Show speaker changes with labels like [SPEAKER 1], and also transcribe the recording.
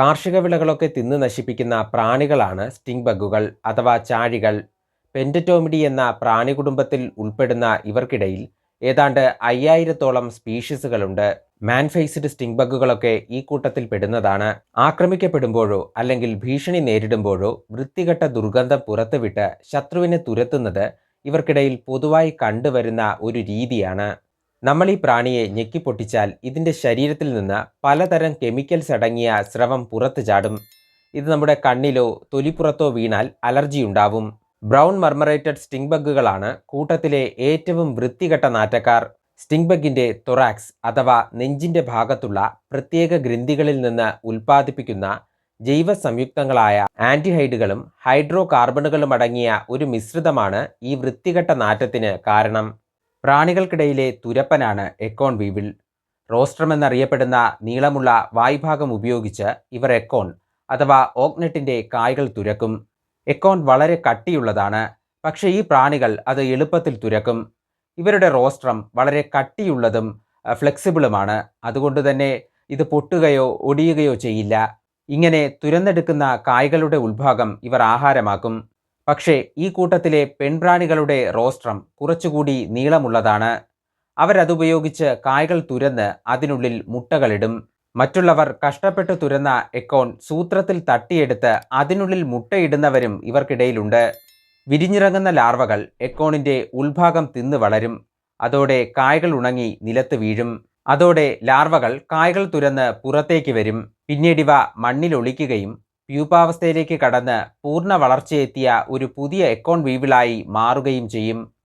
[SPEAKER 1] കാർഷിക വിളകളൊക്കെ തിന്നു നശിപ്പിക്കുന്ന പ്രാണികളാണ് സ്റ്റിംഗ് ബഗുകൾ അഥവാ ചാഴികൾ. പെന്ററ്റോമിഡി എന്ന പ്രാണി കുടുംബത്തിൽ ഉൾപ്പെടുന്ന ഇവർക്കിടയിൽ ഏതാണ്ട് അയ്യായിരത്തോളം സ്പീഷീസുകളുണ്ട്. മാൻഫേസ്ഡ് സ്റ്റിംഗ് ബഗുകളൊക്കെ ഈ കൂട്ടത്തിൽ പെടുന്നതാണ്. ആക്രമിക്കപ്പെടുമ്പോഴോ അല്ലെങ്കിൽ ഭീഷണി നേരിടുമ്പോഴോ വൃത്തികെട്ട ദുർഗന്ധം പുറത്തുവിട്ട് ശത്രുവിനെ തുരത്തുന്നത് ഇവർക്കിടയിൽ പൊതുവായി കണ്ടുവരുന്ന ഒരു രീതിയാണ്. നമ്മൾ ഈ പ്രാണിയെ ഞെക്കിപ്പൊട്ടിച്ചാൽ ഇതിന്റെ ശരീരത്തിൽ നിന്ന് പലതരം കെമിക്കൽസ് അടങ്ങിയ സ്രവം പുറത്തു ചാടും. ഇത് നമ്മുടെ കണ്ണിലോ തൊലിപ്പുറത്തോ വീണാൽ അലർജി ഉണ്ടാവും. ബ്രൗൺ മർമറേറ്റഡ് സ്റ്റിംഗ് ബഗ്ഗുകളാണ് കൂട്ടത്തിലെ ഏറ്റവും വൃത്തികെട്ട നാറ്റക്കാർ. സ്റ്റിംഗ് ബഗിന്റെ തൊറാക്സ് അഥവാ നെഞ്ചിന്റെ ഭാഗത്തുള്ള പ്രത്യേക ഗ്രന്ഥികളിൽ നിന്ന് ഉൽപ്പാദിപ്പിക്കുന്ന ജൈവ സംയുക്തങ്ങളായ ആന്റിഹൈഡുകളും ഹൈഡ്രോ കാർബണുകളും അടങ്ങിയ ഒരു മിശ്രിതമാണ് ഈ വൃത്തികെട്ട നാറ്റത്തിന് കാരണം. പ്രാണികൾക്കിടയിലെ തുരപ്പനാണ് എക്കോൺ വീവിൽ റോസ്ട്രം എന്നറിയപ്പെടുന്ന നീളമുള്ള വായ്ഭാഗം ഉപയോഗിച്ച് ഇവർ എക്കോൺ അഥവാ ഓഗ്നെറ്റിന്റെ കായകൾ തുരക്കും. എക്കോൺ വളരെ കട്ടിയുള്ളതാണ്. പക്ഷേ ഈ പ്രാണികൾ അത് എളുപ്പത്തിൽ തുരക്കും. ഇവരുടെ റോസ്ട്രം വളരെ കട്ടിയുള്ളതും ഫ്ലെക്സിബിളുമാണ്. അതുകൊണ്ട് തന്നെ ഇത് പൊട്ടുകയോ ഒടിയുകയോ ചെയ്യില്ല. ഇങ്ങനെ തുരന്നെടുക്കുന്ന കായ്കളുടെ ഉത്ഭാഗം ഇവർ ആഹാരമാക്കും. പക്ഷേ ഈ കൂട്ടത്തിലെ പെൺപ്രാണികളുടെ റോസ്ട്രം കുറച്ചുകൂടി നീളമുള്ളതാണ്. അവരതുപയോഗിച്ച് കായകൾ തുരന്ന് അതിനുള്ളിൽ മുട്ടകളിടും. മറ്റുള്ളവർ കഷ്ടപ്പെട്ട് തുരന്ന എക്കോൺ സൂത്രത്തിൽ തട്ടിയെടുത്ത് അതിനുള്ളിൽ മുട്ടയിടുന്നവരും ഇവർക്കിടയിലുണ്ട്. വിരിഞ്ഞിറങ്ങുന്ന ലാർവകൾ എക്കോണിന്റെ ഉൾഭാഗം തിന്നു വളരും. അതോടെ കായകൾ ഉണങ്ങി നിലത്ത് വീഴും. അതോടെ ലാർവകൾ കായകൾ തുരന്ന് പുറത്തേക്ക് വരും. പിന്നീടിവ മണ്ണിലൊളിക്കുകയും പ്യൂപാവസ്ഥയിലേക്ക് കടന്ന് പൂർണ വളർച്ചയെത്തിയ ഒരു പുതിയ എക്കോൺ വീവിളായി മാറുകയും ചെയ്യും.